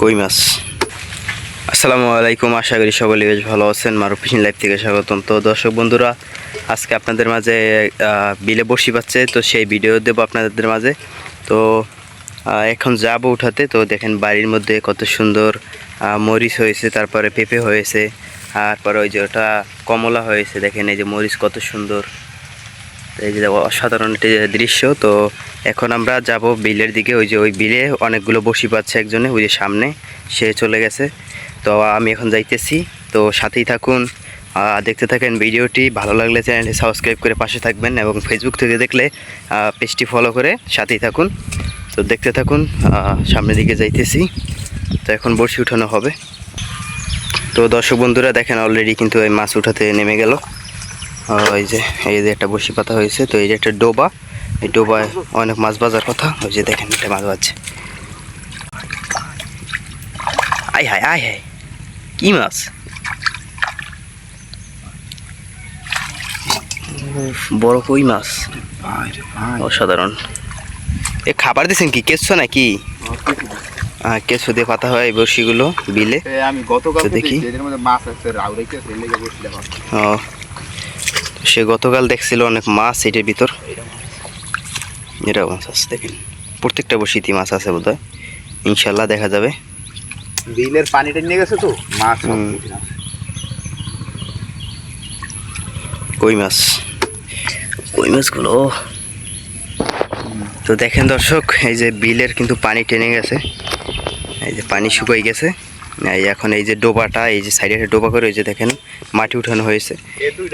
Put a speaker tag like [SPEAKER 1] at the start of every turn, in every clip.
[SPEAKER 1] কই মাছ? আসসালামু আলাইকুম, আশা করি সকলে বেশ ভালো আছেন। মারু ফিশিং লাইফ থেকে স্বাগতম। তো দর্শক বন্ধুরা, আজকে আপনাদের মাঝে বিলে বসি পাচ্ছে, তো সেই ভিডিও দেবো আপনাদের মাঝে। তো এখন যাব উঠাতে। তো দেখেন বাড়ির মধ্যে কত সুন্দর মরিচ হয়েছে, তারপরে পেঁপে হয়েছে তারপরে ওই যে ওটা কমলা হয়েছে। দেখেন এই যে মরিচ কত সুন্দর। এই যে অসাধারণ একটি দৃশ্য। তো এখন আমরা যাব বিলের দিকে। ওই যে ওই বিলে অনেকগুলো বসি পাচ্ছে একজনে, ওই যে সামনে সে চলে গেছে। তো আমি এখন যাইতেছি। তো সাথেই থাকুন দেখতে থাকেন ভিডিওটি। ভালো লাগলে চ্যানেলটি সাবস্ক্রাইব করে পাশে থাকবেন এবং ফেসবুক থেকে দেখলে পেজটি ফলো করে সাথেই থাকুন। তো দেখতে থাকুন সামনের দিকে যাইতেছি। তো এখন বড়শি উঠানো হবে। তো দর্শক বন্ধুরা, দেখেন অলরেডি কিন্তু এই মাছ উঠাতে নেমে গেল। ওই যে এই যে একটা বসি পাতা হয়েছে তো এই যে একটা ডোবা। এই ডোবায় অনেক মাছ বাজার কথা ওই যে দেখেন একটা মাছ বাজছে। আয় হায় আয় হায় কি মাছ? বড় কই মাছ? অসাধারণ। এ খাবার দিয়েছেন কি কেঁচো নাকি? হ্যাঁ কেঁচো দিয়ে পাতা হয় এই বড়শিগুলো বিলে।
[SPEAKER 2] আমি গতকাল
[SPEAKER 1] দেখি।
[SPEAKER 2] মাছ
[SPEAKER 1] ও সে গতকাল দেখছিল অনেক মাছ এটার ভিতর। এটা মাছ আছে দেখেন। প্রত্যেকটা বসিতে মাছ আছে বোধ হয় ইনশাল্লাহ দেখা যাবে।
[SPEAKER 2] বিলের পানিটা নিয়ে গেছে তো? মাছ।
[SPEAKER 1] কই মাছ? কই মাছগুলো? তো দেখেন দর্শক এই যে বিলের কিন্তু পানি টেনে গেছে। এই যে পানি শুকাই গেছে। এই এখন এই যে ডোবাটা এই যে সাইডে একটা ডোবা করে ওই যে দেখেন মাটি উঠানো হয়েছে।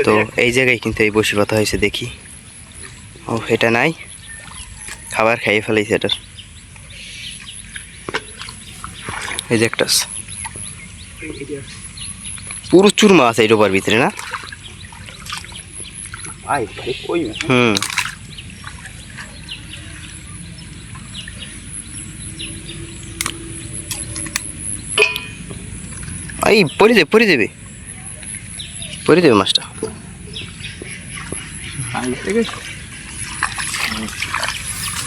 [SPEAKER 1] তো এই জায়গায় কিন্তু এই বসি পাতা হয়েছে দেখি। ও এটা নাই। খাবার খাইয়ে ফেলেছে এটার এই যে একটা। প্রচুর মাছ এই ডোবার ভিতরে না? হুম। এই পরে দেবে পরে দেবে। পরে দেবে মাছটা।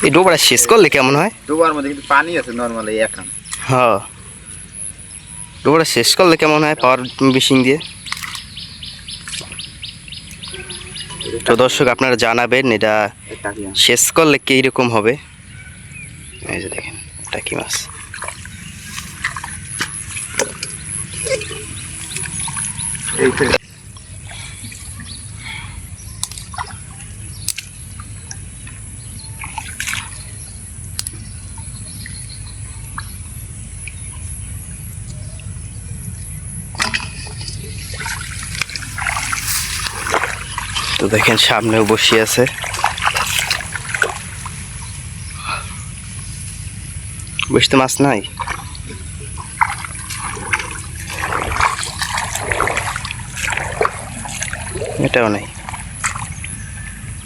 [SPEAKER 1] এই ডোবাটা শেষ করলে কেমন হয়?
[SPEAKER 2] ডোবার মধ্যে কিন্তু পানি আছে নর্মাল এই এখন।
[SPEAKER 1] হ্যাঁ। ডোবাটা শেষ করলে কেমন হয় পাওয়ার মেশিন দিয়ে? তো দর্শক আপনারা জানাবেন এটা শেষ করলে কীরকম হবে? এই যে দেখেন এটা কি মাছ।
[SPEAKER 2] এই তো।
[SPEAKER 1] তো দেখেন সামনেও বসিয়ে আছে বসতে মাছ নাই এটাও নাই।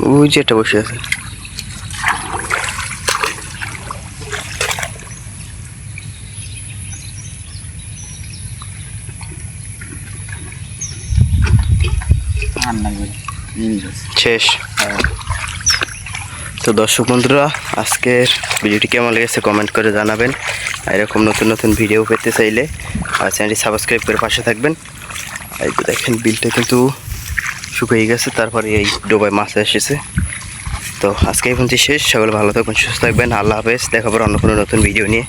[SPEAKER 1] ওই যে এটা বসে আছে। শেষ। তো দর্শক বন্ধুরা, আজকের ভিডিওটি কেমন লেগেছে কমেন্ট করে জানাবেন। এরকম নতুন নতুন ভিডিও পেতে চাইলে চ্যানেলটি সাবস্ক্রাইব করে পাশে থাকবেন। এই দেখেন বিলটা কিন্তু শুকিয়ে গেছে, তারপরে এই ডোবায় মাছ এসেছে। তো আজকে এই শেষ। সকলে ভালো থাকবেন, সুস্থ থাকবেন। আল্লাহ হাফেজ। দেখাবার অন্য কোনো নতুন ভিডিও নিয়ে।